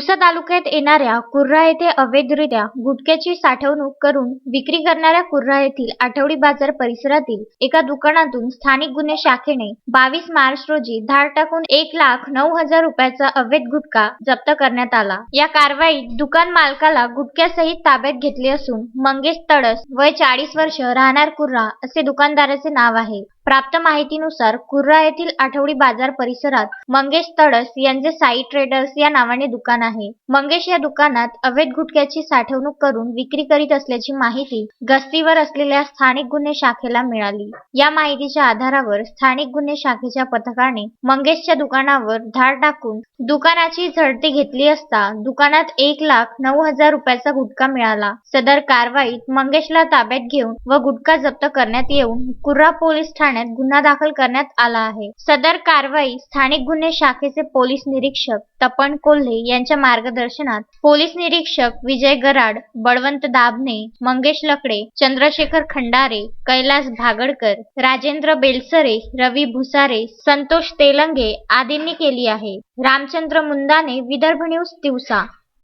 तिवसा तालुक्यात येणाऱ्या कुर्रा येथे अवैधरित्या गुटख्याची साठवणूक करून विक्री करणाऱ्या कुर्रा येथील आठवडी बाजार परिसरातील एका दुकानातून स्थानिक गुन्हे शाखेने बावीस मार्च रोजी धाड टाकून एक लाख नऊ हजार रुपयाचा अवैध गुटखा जप्त करण्यात आला. या कारवाईत दुकान मालकाला गुटख्यासहित ताब्यात घेतले असून मंगेश तडस वय चाळीस वर्ष राहणार कुर्रा असे दुकानदाराचे नाव आहे. प्राप्त माहितीनुसार कुर्रा येथील आठवडी बाजार परिसरात मंगेश तडस यांचे साई ट्रेडर्स या नावाने दुकान आहे. मंगेश या दुकानात अवैध गुटख्याची साठवणूक करून विक्री करीत असल्याची माहिती गस्तीवर असलेल्या स्थानिक गुन्हे शाखेला मिळाली. या माहितीच्या आधारावर स्थानिक गुन्हे शाखेच्या पथकाने मंगेशच्या दुकानावर धाड टाकून दुकानाची झडती घेतली असता दुकानात एक लाख नऊ हजार रुपयाचा गुटखा मिळाला. सदर कारवाईत मंगेशला ताब्यात घेऊन व गुटखा जप्त करण्यात येऊन कुर्रा पोलीस ठाण्यात गुन्हा दाखल करण्यात आला आहे. सदर कारवाई स्थानिक गुन्हे शाखेचे पोलीस निरीक्षक तपन कोल्हे यांच्या मार्गदर्शनात पोलीस निरीक्षक विजय गराड बळवंत दाभने मंगेश लकडे चंद्रशेखर खंडारे कैलास भागडकर राजेंद्र बेलसरे रवी भुसारे संतोष तेलंगे आदींनी केली आहे. रामचंद्र मुंदाने विदर्भ न्यूज दिवसा